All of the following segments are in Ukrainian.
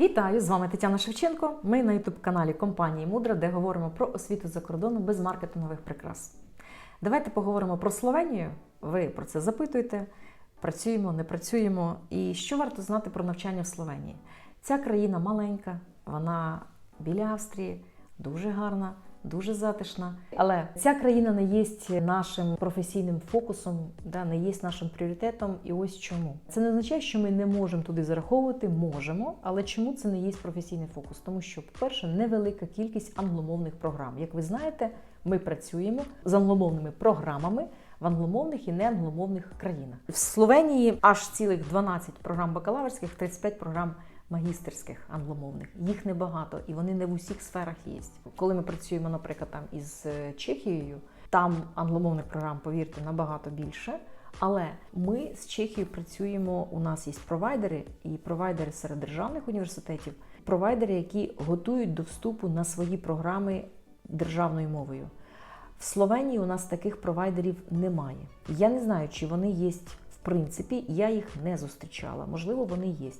Вітаю! З вами Тетяна Шевченко. Ми на ютуб-каналі компанії Мудра, де говоримо про освіту за кордону без маркетингових прикрас. Давайте поговоримо про Словенію. Ви про це запитуєте. Працюємо, не працюємо. І що варто знати про навчання в Словенії? Ця країна маленька, вона біля Австрії, дуже гарна, дуже затишна. Але ця країна не є нашим професійним фокусом, да, не є нашим пріоритетом. І ось чому. Це не означає, що ми не можемо туди зараховувати, можемо. Але чому це не є професійний фокус? Тому що, по-перше, невелика кількість англомовних програм. Як ви знаєте, ми працюємо з англомовними програмами. В англомовних і неангломовних країнах в Словенії аж цілих 12 програм бакалаврських, 35 програм магістерських англомовних. Їх небагато, і вони не в усіх сферах є. Коли ми працюємо, наприклад, там із е, Чехією, там англомовних програм, повірте, набагато більше. Але ми з Чехією працюємо. У нас є провайдери і провайдери серед державних університетів, провайдери, які готують до вступу на свої програми державною мовою. В Словенії у нас таких провайдерів немає. Я не знаю, чи вони є в принципі, я їх не зустрічала. Можливо, вони є.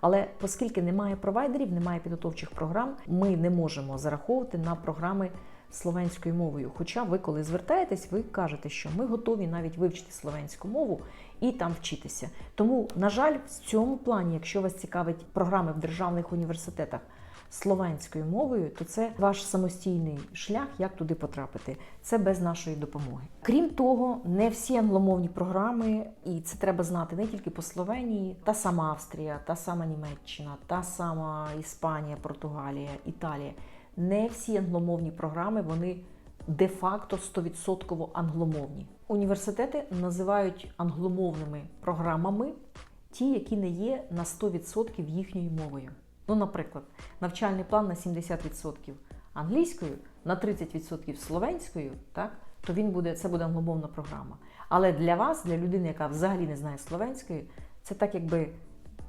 Але оскільки немає провайдерів, немає підготовчих програм, ми не можемо зараховувати на програми словенською мовою. Хоча ви, коли звертаєтесь, ви кажете, що ми готові навіть вивчити словенську мову і там вчитися. Тому, на жаль, в цьому плані, якщо вас цікавить програми в державних університетах словенською мовою, то це ваш самостійний шлях, як туди потрапити. Це без нашої допомоги. Крім того, не всі англомовні програми, і це треба знати не тільки по Словенії, та сама Австрія, та сама Німеччина, та сама Іспанія, Португалія, Італія. Не всі англомовні програми вони де-факто 100% англомовні. Університети називають англомовними програмами ті, які не є на 100% їхньою мовою. Ну, наприклад, навчальний план на 70% англійською, на 30% словенською, так, то він буде, це буде англомовна програма. Але для вас, для людини, яка взагалі не знає словенської, це так, якби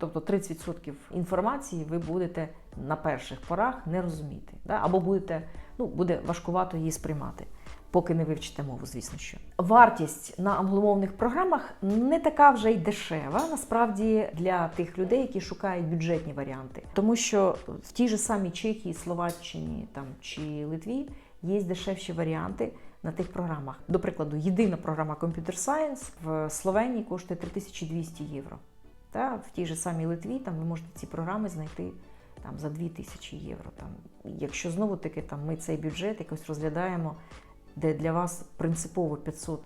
тобто 30% інформації ви будете на перших порах не розуміти. Да? Або будете, ну, буде важкувато її сприймати. Поки не вивчите мову, звісно, що вартість на англомовних програмах не така вже й дешева, насправді для тих людей, які шукають бюджетні варіанти, тому що в тій же самій Чехії, Словаччині там чи Литві є дешевші варіанти на тих програмах. До прикладу, єдина програма Computer Science в Словенії коштує 3200 євро. Та в тій же самій Литві там ви можете ці програми знайти там за 2000 євро. Там, якщо знову таки там ми цей бюджет якось розглядаємо де для вас принципово 500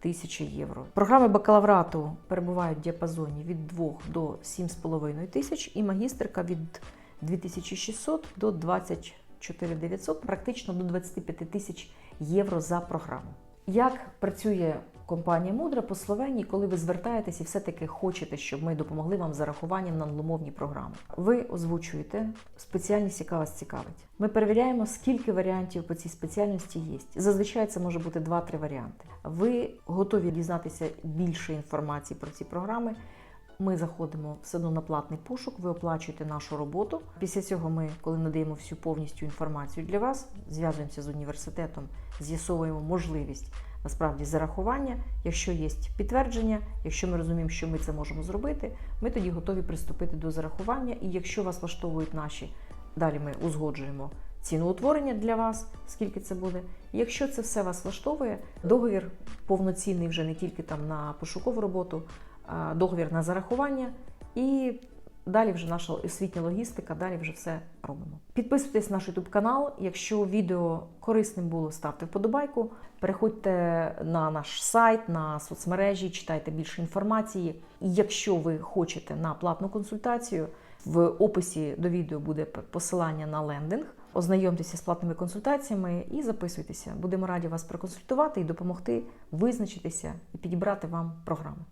тисяч євро. Програми бакалаврату перебувають в діапазоні від 2 до 7,5 тисяч, і магістерка від 2600 до 24 900, практично до 25 тисяч євро за програму. Як працює компанія Мудра по Словенії, коли ви звертаєтесь і все-таки хочете, щоб ми допомогли вам з зарахуванням на англомовні програми? Ви озвучуєте спеціальність, яка вас цікавить. Ми перевіряємо, скільки варіантів по цій спеціальності є. Зазвичай це може бути 2-3 варіанти. Ви готові дізнатися більше інформації про ці програми. Ми заходимо все одно на платний пошук, ви оплачуєте нашу роботу. Після цього ми, коли надаємо всю повністю інформацію для вас, зв'язуємося з університетом, з'ясовуємо можливість насправді зарахування. Якщо є підтвердження, якщо ми розуміємо, що ми це можемо зробити, ми тоді готові приступити до зарахування. І якщо вас влаштовують наші, далі ми узгоджуємо ціноутворення для вас, скільки це буде. Якщо це все вас влаштовує, договір повноцінний вже не тільки там на пошукову роботу договір на зарахування, і далі вже наша освітня логістика, далі вже все робимо. Підписуйтесь на наш YouTube канал. Якщо відео корисним було, ставте вподобайку. Переходьте на наш сайт, на соцмережі, читайте більше інформації. І якщо ви хочете на платну консультацію, в описі до відео буде посилання на лендинг. Ознайомтеся з платними консультаціями і записуйтеся. Будемо раді вас проконсультувати і допомогти визначитися і підібрати вам програму.